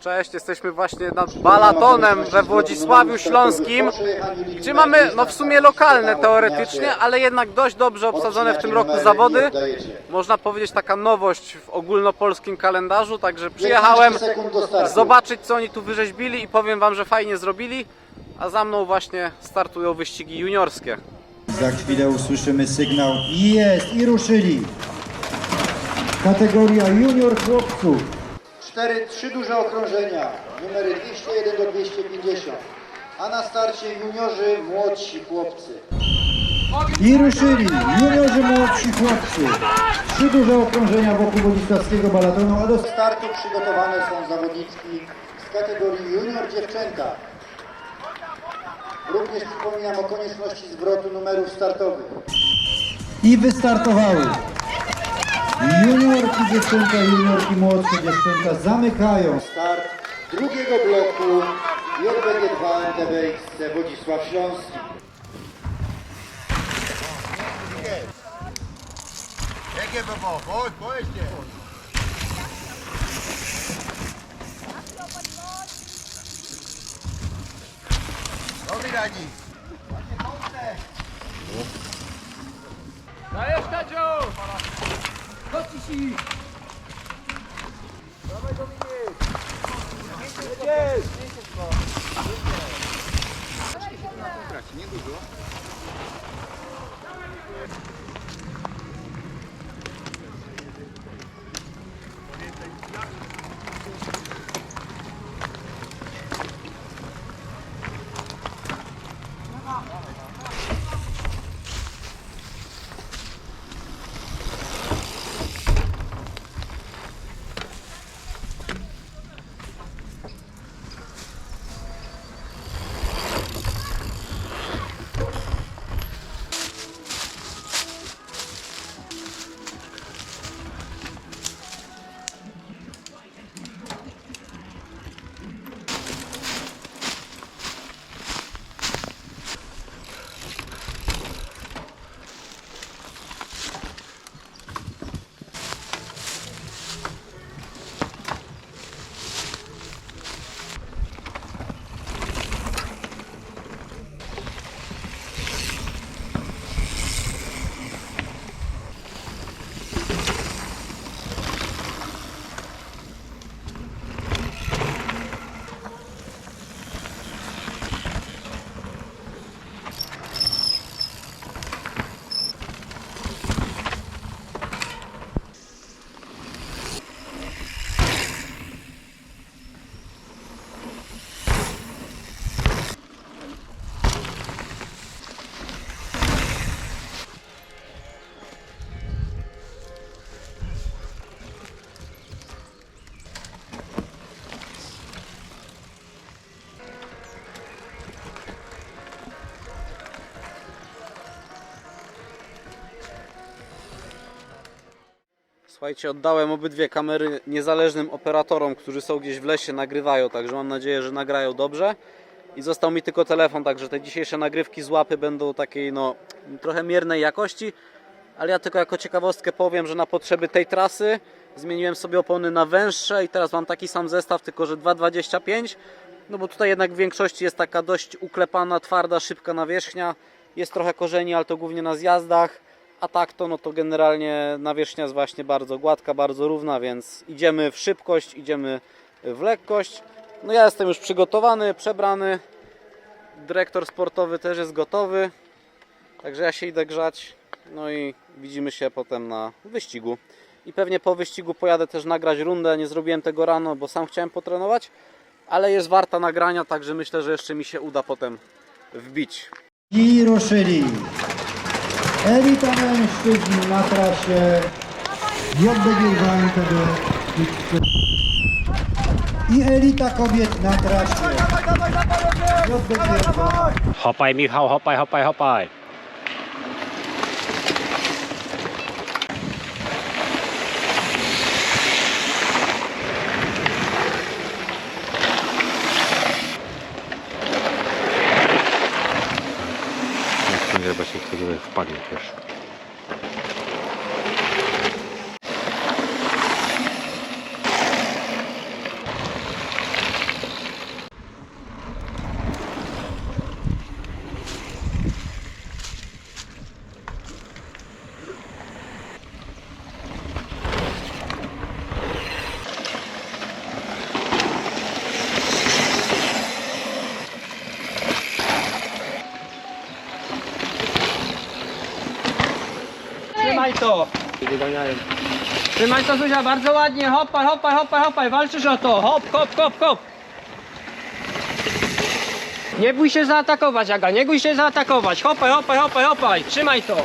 Cześć, jesteśmy właśnie nad Balatonem we Włodzisławiu Śląskim, gdzie mamy no w sumie lokalne teoretycznie, ale jednak dość dobrze obsadzone w tym roku zawody. Można powiedzieć taka nowość w ogólnopolskim kalendarzu, także przyjechałem zobaczyć co oni tu wyrzeźbili i powiem wam, że fajnie zrobili, a za mną właśnie startują wyścigi juniorskie. Za chwilę usłyszymy sygnał. Jest! I ruszyli! Kategoria junior chłopców. Cztery, trzy duże okrążenia. Numery 201 do 250. A na starcie juniorzy młodsi chłopcy. I ruszyli! Juniorzy młodsi chłopcy. Trzy duże okrążenia wokół Wodzisławskiego balatonu, a do startu przygotowane są zawodniczki z kategorii junior dziewczęta. Również przypominam o konieczności zwrotu numerów startowych. I wystartowały. Juniorki dziewczęta, juniorki młodsze dziewczęta zamykają start drugiego bloku JBG2 MTBX Wodzisław Śląski. Jakie to było? Chodź, pojedźcie. No widać. Chodź Dawaj Dominik! Jedziesz! Niedużo. Słuchajcie, oddałem obydwie kamery niezależnym operatorom, którzy są gdzieś w lesie, nagrywają, także mam nadzieję, że nagrają dobrze. I został mi tylko telefon, także te dzisiejsze nagrywki z łapy będą takiej no trochę miernej jakości. Ale ja tylko jako ciekawostkę powiem, że na potrzeby tej trasy zmieniłem sobie opony na węższe i teraz mam taki sam zestaw, tylko że 2,25. No bo tutaj jednak w większości jest taka dość uklepana, twarda, szybka nawierzchnia. Jest trochę korzeni, ale to głównie na zjazdach. A tak to, no to generalnie nawierzchnia jest właśnie bardzo gładka, bardzo równa, więc idziemy w szybkość, idziemy w lekkość. No ja jestem już przygotowany, przebrany. Dyrektor sportowy też jest gotowy. Także ja się idę grzać. No i widzimy się potem na wyścigu. I pewnie po wyścigu pojadę też nagrać rundę. Nie zrobiłem tego rano, bo sam chciałem potrenować, ale jest warta nagrania, także myślę, że jeszcze mi się uda potem wbić. I ruszyli. Elita mężczyzn na trasie. JBG2 MTBX i elita kobiet na trasie. JBG2 Hopaj Michał, hopaj, hopaj, hopaj. Jak nie, chyba się kto tutaj wpadnie pierwszy. Trzymaj to. Trzymaj to Zuzia, bardzo ładnie. Hopaj, hopaj, hopaj, hopaj. Walczysz o to. Hop, hop, hop, hop. Nie bój się zaatakować, Aga. Nie bój się zaatakować. Hopaj, hopaj, hopaj, hopaj. Trzymaj to.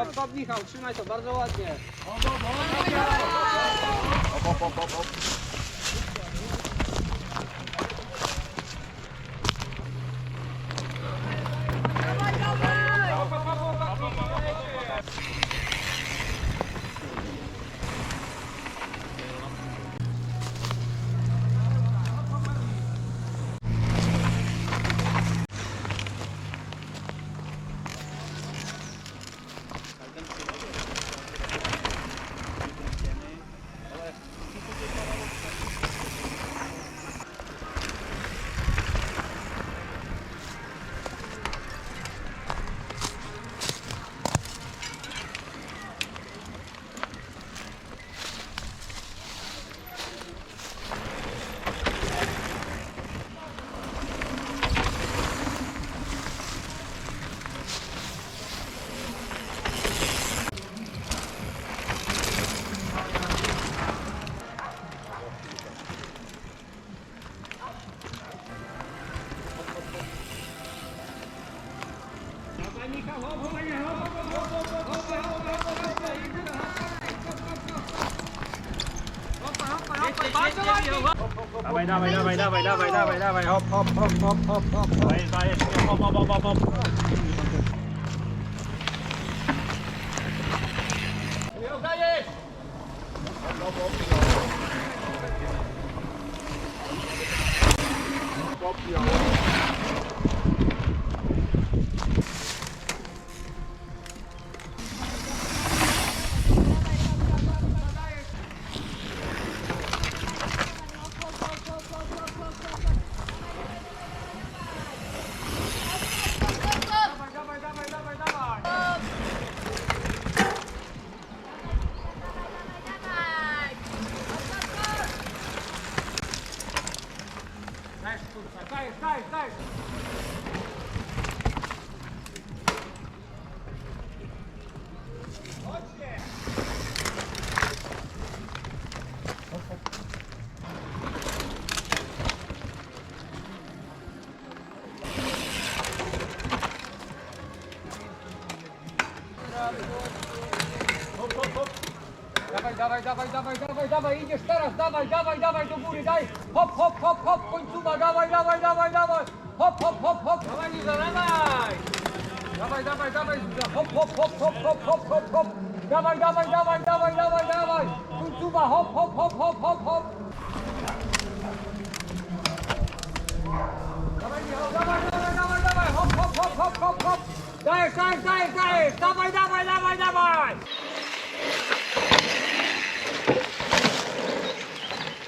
Hop, hop, Michał, trzymaj to bardzo ładnie. Hop, hop, hop, hop, hop, hop, hop, hop. Dawaj, dawaj, dawaj, dawaj, dawaj, dawaj, dawaj, hop, hop, hop, hop, hop, hop. Dajesz, dajesz, hop, hop, hop, hop, hop. Dawaj, dawaj, dawaj do góry, daj, hop, hop, hop, hop, końcówa, dawaj, dawaj, dawaj, dawaj, hop, hop, hop, hop, dawaj, Liza, dawaj, dawaj, dawaj, dawaj, Liza, hop, hop, hop, hop, hop, hop, hop, hop, dawaj, dawaj, dawaj, dawaj, dawaj, dawaj, końcówa, hop, hop, hop, hop, hop, hop. Dawaj, Michał, dawaj, dawaj, dawaj, dawaj, hop, hop, hop, hop, hop, hop, dajesz, dajesz, dajesz, dajesz, dawaj, dawaj, dawaj, dawaj.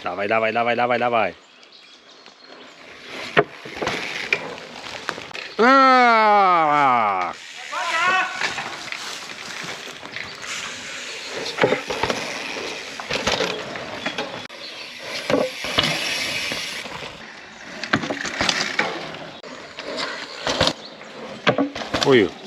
Dawaj, dawaj, dawaj, dawaj, dawaj. Aaaa! Uju.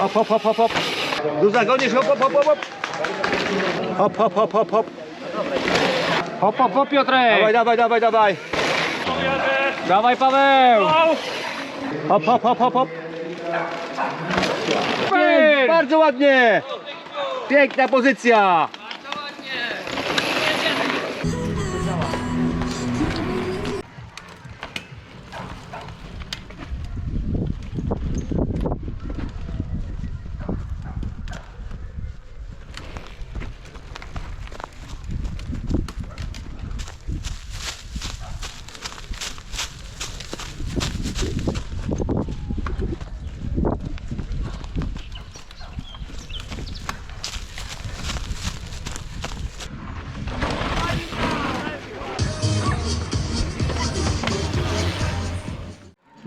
Hop, hop, hop, hop, hop. Tu zagonisz, hop, hop, hop, hop, hop. Hop, hop, hop, hop, hop. Hop, hop, Piotrek! Dawaj, dawaj, dawaj, dawaj. Dawaj, Paweł! Hop, hop, hop, hop, hop. Bardzo ładnie. Piękna pozycja.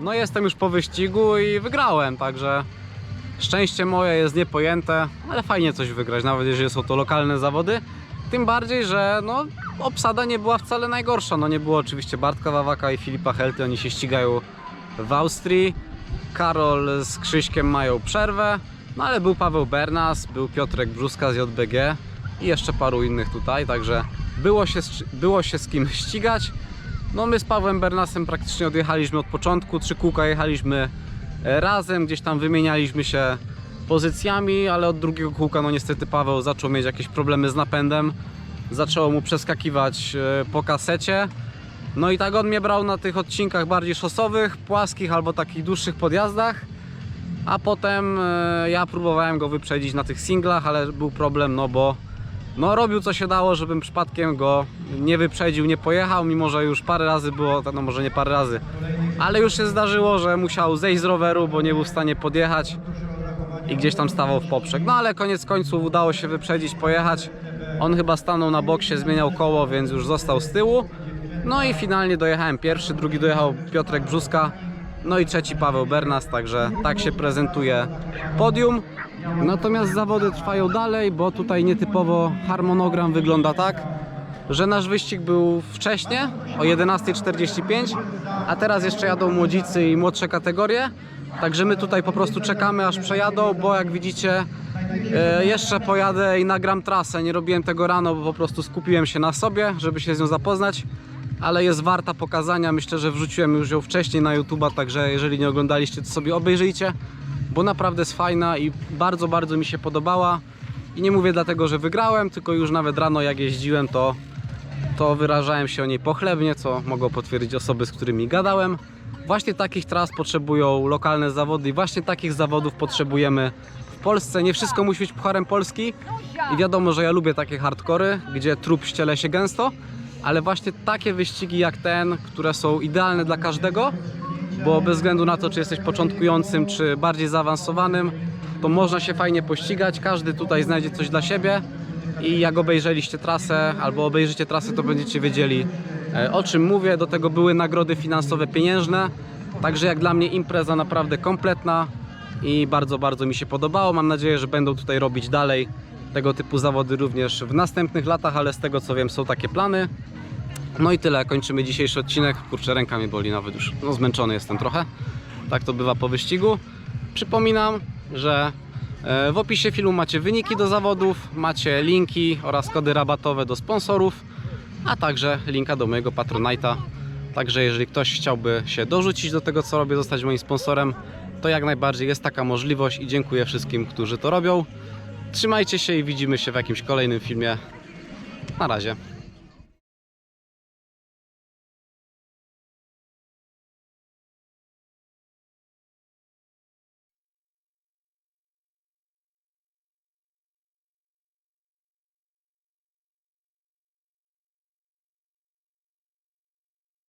No jestem już po wyścigu i wygrałem, także szczęście moje jest niepojęte, ale fajnie coś wygrać, nawet jeżeli są to lokalne zawody. Tym bardziej, że no, obsada nie była wcale najgorsza. No nie było oczywiście Bartka Wawaka i Filipa Helty, oni się ścigają w Austrii. Karol z Krzyśkiem mają przerwę, no ale był Paweł Bernas, był Piotrek Brzuska z JBG i jeszcze paru innych tutaj, także było się, było się z kim ścigać. No my z Pawłem Bernasem praktycznie odjechaliśmy od początku, trzy kółka jechaliśmy e, razem, gdzieś tam wymienialiśmy się pozycjami, ale od drugiego kółka no niestety Paweł zaczął mieć jakieś problemy z napędem, zaczęło mu przeskakiwać e, po kasecie. No i tak on mnie brał na tych odcinkach bardziej szosowych, płaskich albo takich dłuższych podjazdach. A potem e, ja próbowałem go wyprzedzić na tych singlach, ale był problem, no bo no robił co się dało, żebym przypadkiem go nie wyprzedził, nie pojechał, mimo że już parę razy było, no może nie parę razy, ale już się zdarzyło, że musiał zejść z roweru, bo nie był w stanie podjechać i gdzieś tam stawał w poprzek. No ale koniec końców udało się wyprzedzić, pojechać. On chyba stanął na boksie, zmieniał koło, więc już został z tyłu. No i finalnie dojechałem pierwszy, drugi dojechał Piotrek Brzuska, no i trzeci Paweł Bernas, także tak się prezentuje podium. Natomiast zawody trwają dalej, bo tutaj nietypowo harmonogram wygląda tak, że nasz wyścig był wcześniej, o 11.45, a teraz jeszcze jadą młodzicy i młodsze kategorie. Także my tutaj po prostu czekamy aż przejadą, bo jak widzicie e, jeszcze pojadę i nagram trasę. Nie robiłem tego rano, bo po prostu skupiłem się na sobie, żeby się z nią zapoznać. Ale jest warta pokazania. Myślę, że wrzuciłem już ją wcześniej na YouTube'a, także jeżeli nie oglądaliście, to sobie obejrzyjcie, bo naprawdę jest fajna i bardzo, bardzo mi się podobała. I nie mówię dlatego, że wygrałem, tylko już nawet rano jak jeździłem, to to wyrażałem się o niej pochlebnie, co mogą potwierdzić osoby, z którymi gadałem. Właśnie takich tras potrzebują lokalne zawody i właśnie takich zawodów potrzebujemy w Polsce. Nie wszystko musi być pucharem Polski i wiadomo, że ja lubię takie hardkory, gdzie trup ściele się gęsto, ale właśnie takie wyścigi jak ten, które są idealne dla każdego, bo bez względu na to, czy jesteś początkującym, czy bardziej zaawansowanym, to można się fajnie pościgać, każdy tutaj znajdzie coś dla siebie i jak obejrzeliście trasę albo obejrzycie trasę, to będziecie wiedzieli e, o czym mówię. Do tego były nagrody finansowe pieniężne, także jak dla mnie impreza naprawdę kompletna i bardzo, bardzo mi się podobało. Mam nadzieję, że będą tutaj robić dalej tego typu zawody również w następnych latach, ale z tego co wiem są takie plany. No i tyle, kończymy dzisiejszy odcinek. Kurczę, ręka mnie boli nawet już, no zmęczony jestem trochę. Tak to bywa po wyścigu. Przypominam, że e, w opisie filmu macie wyniki do zawodów, macie linki oraz kody rabatowe do sponsorów, a także linka do mojego Patronite'a. Także jeżeli ktoś chciałby się dorzucić do tego, co robię, zostać moim sponsorem, to jak najbardziej jest taka możliwość i dziękuję wszystkim, którzy to robią. Trzymajcie się i widzimy się w jakimś kolejnym filmie. Na razie.